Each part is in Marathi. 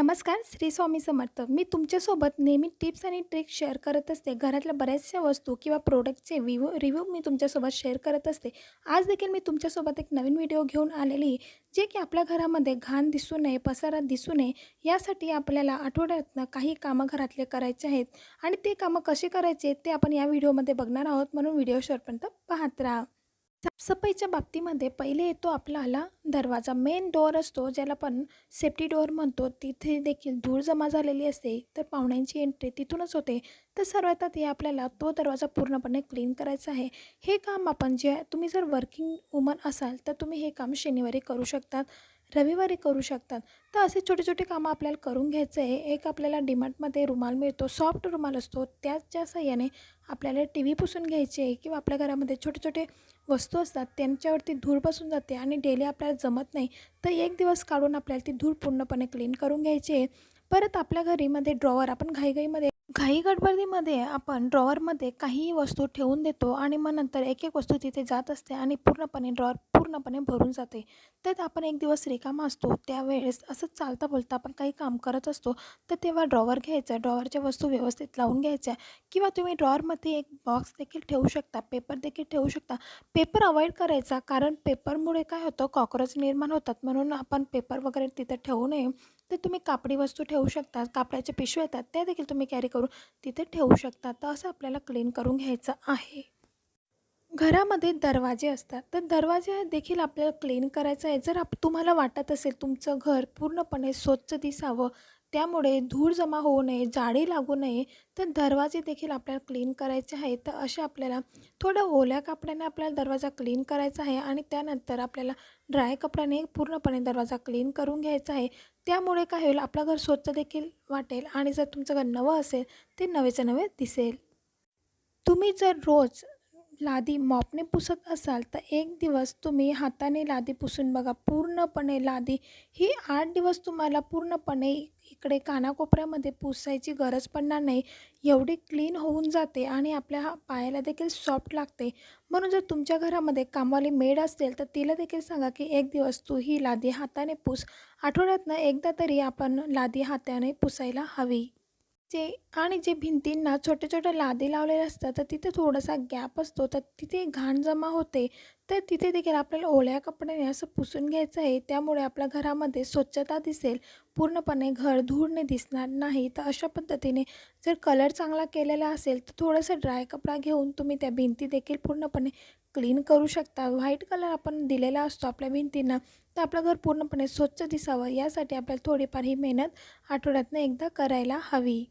नमस्कार श्री स्वामी समर्थ. मी तुमच्यासोबत नेहमी टिप्स आणि ट्रिक्स शेअर करत असते. घरातल्या बऱ्याचशा वस्तू किंवा प्रोडक्टचे रिव्ह्यू रिव्ह्यू मी तुमच्यासोबत शेअर करत असते. आज देखील मी तुमच्यासोबत एक नवीन व्हिडिओ घेऊन आलेली आहे, जे की आपल्या घरामध्ये घाण दिसू नये पसारा दिसू नये यासाठी आपल्याला आठवड्यातनं काही कामं घरातले करायचे आहेत आणि ते कामं कसे करायचे ते आपण या व्हिडिओमध्ये बघणार आहोत. म्हणून व्हिडिओ शेअरपर्यंत पाहत राहा. साफसफाईच्या बाबतीमध्ये पहिले येतो आपला आला दरवाजा. मेन डोअर असतो ज्याला आपण सेफ्टी डोअर म्हणतो. तिथे देखील धूळ जमा झालेली असते तर पाहुण्यांची एंट्री तिथूनच होते. तर सर्वात आधी आपल्याला तो दरवाजा पूर्णपणे क्लीन करायचा आहे. हे काम आपण जे तुम्ही जर वर्किंग वुमन असाल तर तुम्ही हे काम शनिवारी करू शकतात. रविवारी करू शकतात. तर असे छोटे छोटे कामं आपल्याला करून घ्यायचं आहे. एक आपल्याला डिमार्टमध्ये रुमाल मिळतो सॉफ्ट रुमाल असतो. त्याच्या साह्याने आपल्याला टी व्ही पुसून घ्यायची आहे किंवा आपल्या घरामध्ये छोटे छोटे वस्तू असतात त्यांच्यावरती धूळ बसून जाते आणि डेली आपल्याला जमत नाही तर एक दिवस काढून आपल्याला ती धूळ पूर्णपणे क्लीन करून घ्यायची आहे. परत आपल्या घरीमध्ये ड्रॉवर आपण घाईघाईमध्ये घाई गडबडीमध्ये आपण ड्रॉवरमध्ये काहीही वस्तू ठेवून देतो आणि मग नंतर एक एक वस्तू तिथे जात असते आणि पूर्णपणे ड्रॉवर पूर्णपणे भरून जाते. त्यात आपण एक दिवस रिकामा असतो त्यावेळेस असंच चालता बोलता आपण काही काम करत असतो तर तेव्हा ड्रॉवर घ्यायचा ड्रॉवरच्या वस्तू व्यवस्थित लावून घ्यायच्या किंवा तुम्ही ड्रॉवरमध्ये एक बॉक्स देखील ठेवू शकता पेपर देखील ठेवू शकता. पेपर अवॉइड करायचा कारण पेपरमुळे काय होतं कॉक्रोच निर्माण होतात. म्हणून आपण पेपर वगैरे तिथे ठेवू नये. तर तुम्ही कापडी वस्तू ठेवू शकता कापडाच्या पिशव्या येतात त्या देखील तुम्ही कॅरी करून तिथे ठेवू शकता. तर असं आपल्याला क्लीन करून घ्यायचं आहे. घरामध्ये दरवाजे असतात. तर दरवाजे देखील आपल्याला क्लीन करायचं आहे. जर आप तुम्हाला वाटत असेल तुमचं घर पूर्णपणे स्वच्छ दिसावं त्यामुळे धूळ जमा होऊ नये जाळी लागू नये तर दरवाजे देखील आपल्याला क्लीन करायचे आहे तर अशा आपल्याला थोडं ओल्या कपड्याने आपल्याला दरवाजा क्लीन करायचा आहे आणि त्यानंतर आपल्याला ड्राय कपड्याने पूर्णपणे दरवाजा क्लीन करून घ्यायचा आहे. त्यामुळे काय होईल? आपलं घर स्वच्छ देखील वाटेल आणि जर तुमचं घर नवं असेल ते नवेचं नवे दिसेल. तुम्ही जर रोज लादी मॉपने पुसत असाल तर एक दिवस तुम्ही हाताने लादी पुसून बघा. पूर्णपणे लादी ही आठ दिवस तुम्हाला पूर्णपणे इकडे कानाकोपऱ्यामध्ये पुसायची गरज पडणार नाही. एवढी क्लीन होऊन जाते आणि आपल्या हा पायाला देखील सॉफ्ट लागते. म्हणून जर तुमच्या घरामध्ये कामवाली मेड असेल तर तिला देखील सांगा की एक दिवस तू ही लादी हाताने पुस. आठवड्यातनं एकदा तरी आपण लादी हाताने पुसायला हवी. जे आणि जे भिंतींना छोटे छोटे लादी लावलेले असतात तर तिथे थोडासा गॅप असतो. तर तिथे घाण जमा होते तर तिथे देखील आपल्याला ओल्या कपड्याने असं पुसून घ्यायचं आहे. त्यामुळे आपल्या घरामध्ये स्वच्छता दिसेल. पूर्णपणे घर धूळने दिसणार नाही. तर अशा पद्धतीने जर कलर चांगला केलेला असेल तर थोडंसं ड्राय कपडा घेऊन तुम्ही त्या भिंती देखील पूर्णपणे क्लीन करू शकता. व्हाईट कलर आपण दिलेला असतो आपल्या भिंतींना तर आपलं घर पूर्णपणे स्वच्छ दिसावं. यासाठी आपल्याला थोडीफार ही मेहनत आठवड्यातनं एकदा करायला हवी.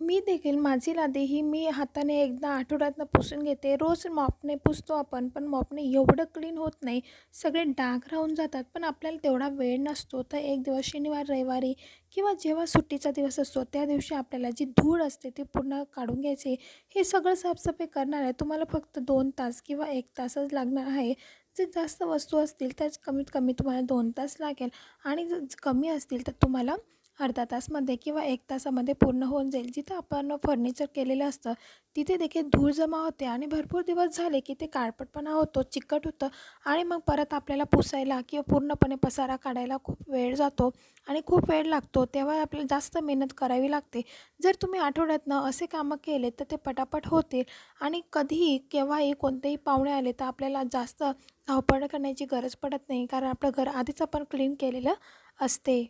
मी देखील माझी लादी ही मी हाताने एकदा आठवड्यातनं पुसून घेते. रोज मॉपने पुसतो आपण पण मॉपने एवढं क्लीन होत नाही. सगळे डाग राहून जातात पण आपल्याला तेवढा वेळ नसतो. तर एक दिवस शनिवार रविवारी किंवा जेव्हा सुट्टीचा दिवस असतो त्या दिवशी आपल्याला जी धूळ असते ती पूर्ण काढून घ्यायची. हे सगळं साफसफाई करणार आहे. तुम्हाला फक्त दोन तास किंवा एक तासच लागणार आहे. जे जास्त वस्तू असतील त्याच कमीत कमी तुम्हाला दोन तास लागेल. आणि जर कमी असतील तर तुम्हाला अर्धा तासमध्ये किंवा एक तासामध्ये पूर्ण होऊन जाईल. जिथं आपण फर्निचर केलेलं असतं तिथे देखील धूळ जमा होते आणि भरपूर दिवस झाले की ते काळपटपणा होतो चिकट होतं आणि मग परत आपल्याला पुसायला किंवा पूर्णपणे पसारा काढायला खूप वेळ जातो आणि खूप वेळ लागतो. तेव्हा आपल्याला जास्त मेहनत करावी लागते. जर तुम्ही आठवड्यातनं असे कामं केले तर ते पटापट होतील आणि कधीही केव्हाही कोणतेही पाहुणे आले तर आपल्याला जास्त धावपळ करण्याची गरज पडत नाही कारण आपलं घर आधीच आपण क्लीन केलेलं असते.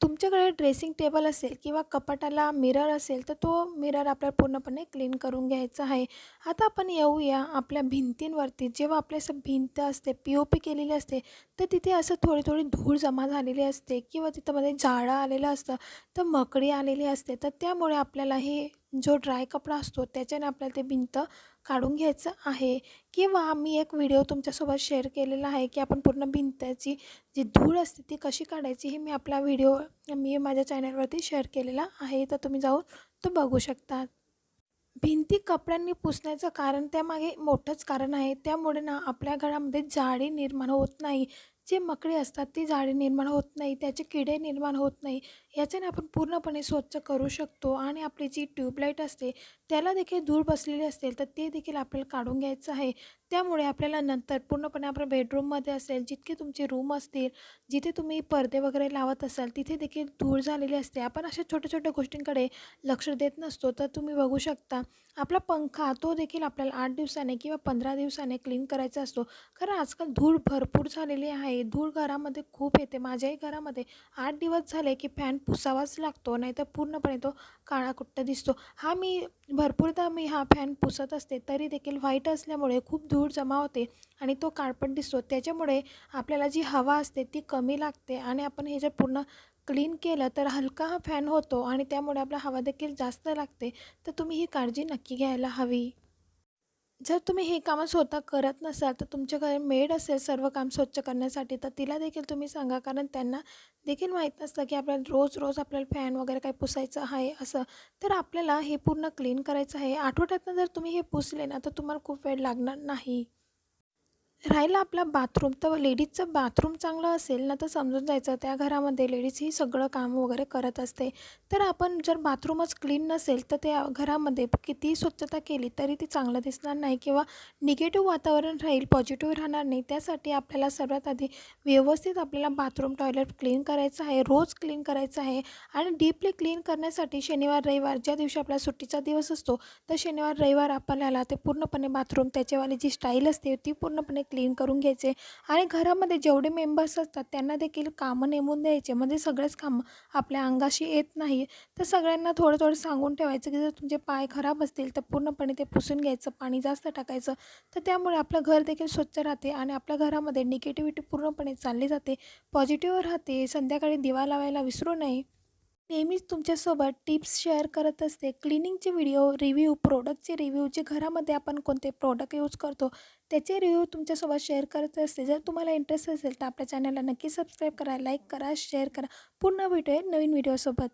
तुमच्याकडे ड्रेसिंग टेबल असेल किंवा कपाटाला मिरर असेल तर तो मिरर आपल्याला पूर्णपणे क्लीन करून घ्यायचा आहे. आता आपण येऊया आपल्या भिंतींवरती. जेव्हा आपल्या असं भिंत असते पी ओ पी केलेली असते तर तिथे असं थोडी थोडी धूळ जमा झालेली असते किंवा तिथं मध्ये झाडं आलेलं असतं तर मकडी आलेली असते. तर त्यामुळे आपल्याला हे जो ड्राय कपडा असतो त्याच्याने आपल्याला ते भिंत काढून घ्यायचं आहे. किंवा मी एक व्हिडिओ तुमच्यासोबत शेअर केलेला आहे की आपण पूर्ण भिंताची जी धूळ असते ती कशी काढायची हे मी आपला व्हिडिओ मी माझ्या चॅनलवरती शेअर केलेला आहे. तर तुम्ही जाऊन तो बघू शकता भिंती कपड्यांनी पुसण्याचं कारण त्यामागे मोठंच कारण आहे. त्यामुळे ना आपल्या घरामध्ये जाळी निर्माण होत नाही. जे मकडी असतात ती झाडे निर्माण होत नाही त्याचे किडे निर्माण होत नाही याच्याने आपण पूर्णपणे स्वच्छ करू शकतो आणि आपली जी ट्यूबलाईट असते त्याला देखील धूळ बसलेली असेल तर ते देखील आपल्याला काढून घ्यायचं आहे. त्यामुळे आपल्याला नंतर पूर्णपणे आपल्या बेडरूममध्ये असेल जितके तुमचे रूम असतील जिथे तुम्ही पडदे वगैरे लावत असाल तिथे देखील धूळ झालेली असते. आपण अशा छोट्या छोट्या गोष्टींकडे लक्ष देत नसतो तर तुम्ही बघू शकता आपला पंखा तो देखील आपल्याला आठ दिवसाने किंवा पंधरा दिवसाने क्लीन करायचा असतो. कारण आजकाल धूळ भरपूर झालेली आहे. धूळ घरामध्ये खूप येते. माझ्याही घरामध्ये आठ दिवस झाले की फॅन पुसावाच लागतो नाहीतर पूर्णपणे तो काळाकुट्ट दिसतो. हा मी भरपूरदा मी हा फॅन पुसत असते तरी देखील व्हाईट असल्यामुळे खूप धूळ जमा होते आणि तो काळपट दिसतो. त्याच्यामुळे आपल्याला जी हवा असते ती कमी लागते आणि आपण हे जर पूर्ण क्लीन केलं तर हलका हा फॅन होतो आणि त्यामुळे आपला हवा देखील जास्त लागते. तर तुम्ही ही काळजी नक्की घ्यायला हवी. जर तुम्ही हे कामं स्वतः करत नसाल तर तुमच्याकडे मेड असेल सर्व काम स्वच्छ करण्यासाठी तर तिला देखील तुम्ही सांगा. कारण त्यांना देखील माहीत नसतं की आपल्याला रोज रोज आपल्याला फॅन वगैरे काही पुसायचं आहे असं. तर आपल्याला हे पूर्ण क्लीन करायचं आहे. आठवड्यातनं जर तुम्ही हे पुसले ना तर तुम्हाला खूप वेळ लागणार नाही. राहिला आपला बाथरूम तर लेडीजचं बाथरूम चांगलं असेल ना तर समजून जायचं. त्या घरामध्ये लेडीज ही सगळं काम वगैरे करत असते. तर आपण जर बाथरूमच क्लीन नसेल तर त्या घरामध्ये कितीही स्वच्छता केली तरी ती चांगलं दिसणार नाही किंवा निगेटिव्ह वातावरण राहील पॉझिटिव्ह राहणार नाही. त्यासाठी आपल्याला सर्वात आधी व्यवस्थित आपल्याला बाथरूम टॉयलेट क्लीन करायचं आहे रोज क्लीन करायचं आहे. आणि डीपली क्लीन करण्यासाठी शनिवार रविवार ज्या दिवशी आपला सुट्टीचा दिवस असतो तर शनिवार रविवार आपल्याला ते पूर्णपणे बाथरूम त्याच्यावाली जी स्टाईल असते ती पूर्णपणे क्लीन करून घ्यायचे आणि घरामध्ये जेवढे मेंबर्स असतात त्यांना देखील कामं नेमून द्यायचे. म्हणजे सगळेच कामं आपल्या अंगाशी येत नाही. तर सगळ्यांना थोडं थोडं सांगून ठेवायचं की जर तुमचे पाय खराब असतील तर पूर्णपणे ते पुसून घ्यायचं पाणी जास्त टाकायचं. तर त्यामुळे आपलं घर देखील स्वच्छ राहते आणि आपल्या घरामध्ये निगेटिव्हिटी पूर्णपणे चालली जाते. पॉझिटिव्ह राहते. संध्याकाळी दिवा लावायला विसरू नये. नेहमीच तुमच्यासोबत टिप्स शेअर करत असते. क्लिनिंगचे व्हिडिओ रिव्ह्यू प्रोडक्टचे रिव्ह्यू जे घरामध्ये आपण कोणते प्रोडक्ट यूज करतो त्याचे रिव्ह्यू तुमच्यासोबत शेअर करत असते. जर तुम्हाला इंटरेस्ट असेल तर आपल्या चॅनलला नक्की सबस्क्राईब करा लाईक करा शेअर करा. पुन्हा भेटूया नवीन व्हिडिओसोबत.